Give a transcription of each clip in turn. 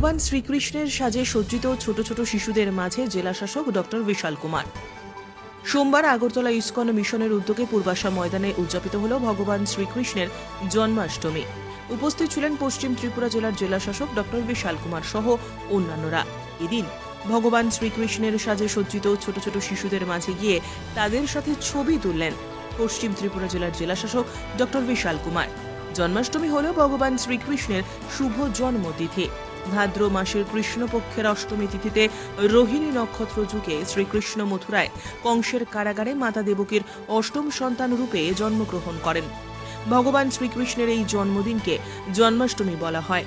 ভগবান শ্রীকৃষ্ণের সাজে সজ্জিত ছোট ছোট শিশুদের মাঝে জেলাশাসক ডক্টর বিশাল কুমার। সোমবার আগরতলা ইস্কন মিশনের উদ্যোগে পূর্বাশা ময়দানে উদযাপিত হল ভগবান শ্রীকৃষ্ণের জন্মাষ্টমী। উপস্থিত ছিলেন পশ্চিম ত্রিপুরা জেলার জেলাশাসক ডক্টর বিশাল কুমার সহ অন্যান্যরা। এদিন ভগবান শ্রীকৃষ্ণের সাজে সজ্জিত ছোট ছোট শিশুদের মাঝে গিয়ে তাদের সাথে ছবি তুললেন পশ্চিম ত্রিপুরা জেলার জেলাশাসক ডক্টর বিশাল কুমার। জন্মাষ্টমী হল ভগবান শ্রীকৃষ্ণের শুভ জন্মতিথি। ভাদ্র মাসের কৃষ্ণপক্ষের অষ্টমী তিথিতে রোহিণী নক্ষত্র যুগে শ্রীকৃষ্ণ মথুরায় কংসের কারাগারে মাতা দেবকীর অষ্টম সন্তান রূপে জন্মগ্রহণ করেন। ভগবান শ্রীকৃষ্ণের এই জন্মদিনকে জন্মাষ্টমী বলা হয়।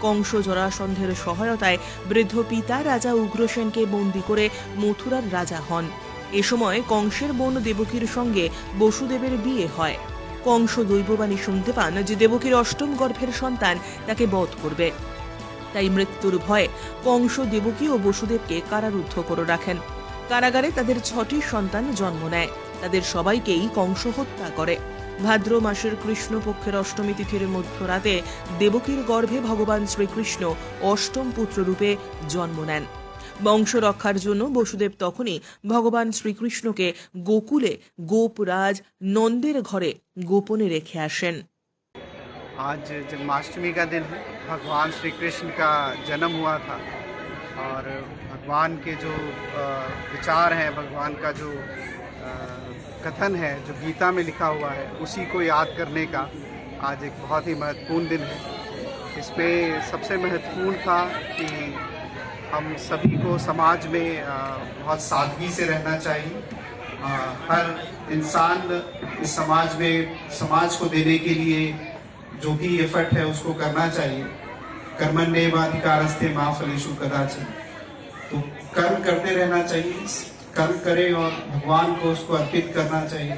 কংস জরাসন্ধের সহায়তায় বৃদ্ধ পিতা রাজা উগ্রসেনকে বন্দি করে মথুরার রাজা হন। এ সময় কংসের বোন দেবকীর সঙ্গে বসুদেবের বিয়ে হয়। কংস দৈববাণী শুনতে পান যে দেবকীর অষ্টম গর্ভের সন্তান তাকে বধ করবে। তাই মৃত্যুর ভয়ে কংস দেবকী ও বসুদেবকে কারারুদ্ধ করে রাখেন। কারাগারে তাদের ছটি সন্তান জন্ম নেয়। তাদের সবাইকেই কংস হত্যা করে। ভাদ্র মাসের কৃষ্ণপক্ষের অষ্টমী তিথির মধ্যরাতে দেবকীর গর্ভে ভগবান শ্রীকৃষ্ণ অষ্টম পুত্ররূপে জন্ম নেন। বংশ রক্ষার জন্য বসুদেব তখনই ভগবান শ্রীকৃষ্ণকে গোকুলে গোপরাজ নন্দের ঘরে গোপনে রেখে আসেন। आज जन्माष्टमी का दिन है। भगवान श्री कृष्ण का जन्म हुआ था और भगवान के जो विचार हैं, भगवान का जो कथन है, जो गीता में लिखा हुआ है, उसी को याद करने का आज एक बहुत ही महत्वपूर्ण दिन है। इसमें सबसे महत्वपूर्ण था कि हम सभी को समाज में बहुत सादगी से रहना चाहिए। हर इंसान इस समाज में, समाज को देने के लिए जो भी एफर्ट है उसको करना चाहिए। कर्मण्येवाधिकारस्ते माँ फलेशु कदाचन तो कर्म करते रहना चाहिए, कर्म करें और भगवान को उसको अर्पित करना चाहिए,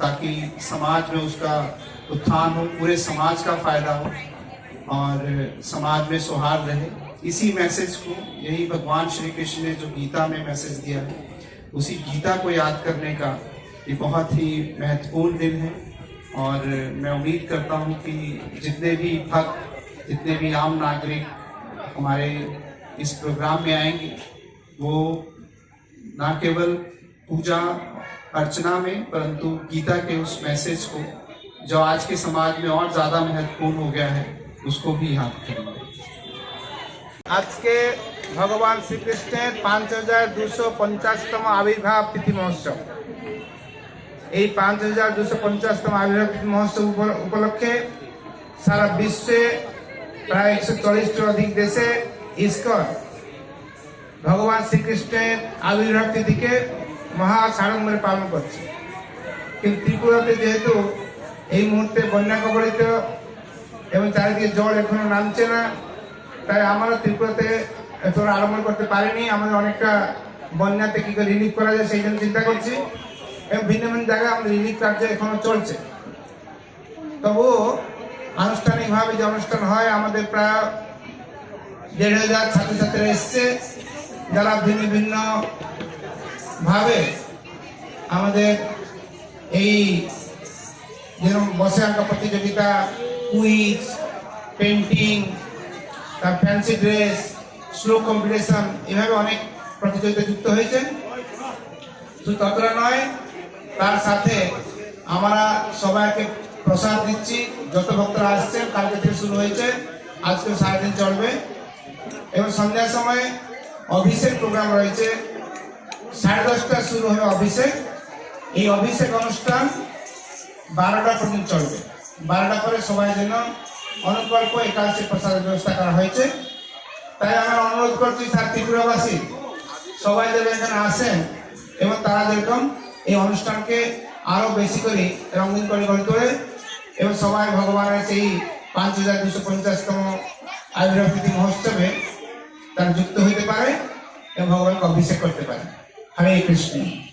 ताकि समाज में उसका उत्थान हो, पूरे समाज का फ़ायदा हो और समाज में सौहार्द रहे। इसी मैसेज को, यही भगवान श्री कृष्ण ने जो गीता में मैसेज दिया है, उसी गीता को याद करने का ये बहुत ही महत्वपूर्ण दिन है। और मैं उम्मीद करता हूँ कि जितने भी भक्त जितने भी आम नागरिक हमारे इस प्रोग्राम में आएंगे वो न केवल पूजा अर्चना में परंतु गीता के उस मैसेज को जो आज के समाज में और ज़्यादा महत्वपूर्ण हो गया है उसको भी याद करेंगे আজকে ভগবান শ্রীকৃষ্ণের পাঁচ হাজার দুশো পঞ্চাশতম আবির্ভাব তিথি মহোৎসব এই পাঁচ হাজার দুশো পঞ্চাশতম আবির্ভাব মহোৎসব উপ- উপলক্ষে সারা বিশ্বে প্রায় একশো চল্লিশটির অধিক দেশে ইস্কন, ভগবান শ্রীকৃষ্ণের আবির্ভাব তিথিকে মহা সাড়ম্বরে পালন করছে। কিন্তু ত্রিপুরাতে যেহেতু এই মুহূর্তে বন্যা কবলিত এবং চারিদিকে জল এখনও নামছে না, তাই আমরা ত্রিপুরাতে তোরা আরম্ভ করতে পারিনি। আমাদের অনেকটা বন্যাতে কি করে রিলিফ করা যায় সেই জন্য চিন্তা করছি। এবং ভিন্ন ভিন্ন জায়গায় আমাদের রিলিফ কার্য এখনও চলছে। তবুও আনুষ্ঠানিকভাবে যে অনুষ্ঠান হয়, আমাদের প্রায় দেড় হাজার ছাত্রছাত্রীরা এসছে। যারা ভিন্ন ভিন্ন ভাবে আমাদের এই যেরকম বসে আঁকা প্রতিযোগিতা, কুইজ পেন্টিং তার ফ্যান্সি ড্রেস স্লো কম্পিটিশন, এভাবে অনেক প্রতিযোগিতা যুক্ত হয়েছে। শুধু ততটা নয় তার সাথে আমরা সবাইকে প্রসাদ দিচ্ছি। যত ভক্তরা আসছেন, কালকে থেকে শুরু হয়েছে। আজকে সারাদিন চলবে। এবং সন্ধ্যার সময় অভিষেক প্রোগ্রাম রয়েছে। সাড়ে দশটা শুরু হবে অভিষেক। এই অভিষেক অনুষ্ঠান বারোটা পর্যন্ত চলবে। বারোটা পরে সবাই যেন অনুকল্প একাদশী প্রসাদের ব্যবস্থা করা হয়েছে। তাই আমরা অনুরোধ করছি স্যার ত্রিপুরাবাসী, সবাই যেন এখানে আসেন এবং তারা যেরকম এই অনুষ্ঠানকে আরও বেশি করে রঙিন করে গড়ে তোলে এবং সবাই ভগবানের সেই পাঁচ হাজার দুশো পঞ্চাশতম আয়ুর্বেদিক মহোৎসবে তার যুক্ত হইতে পারে এবং ভগবানকে অভিষেক করতে পারে। হরে কৃষ্ণ।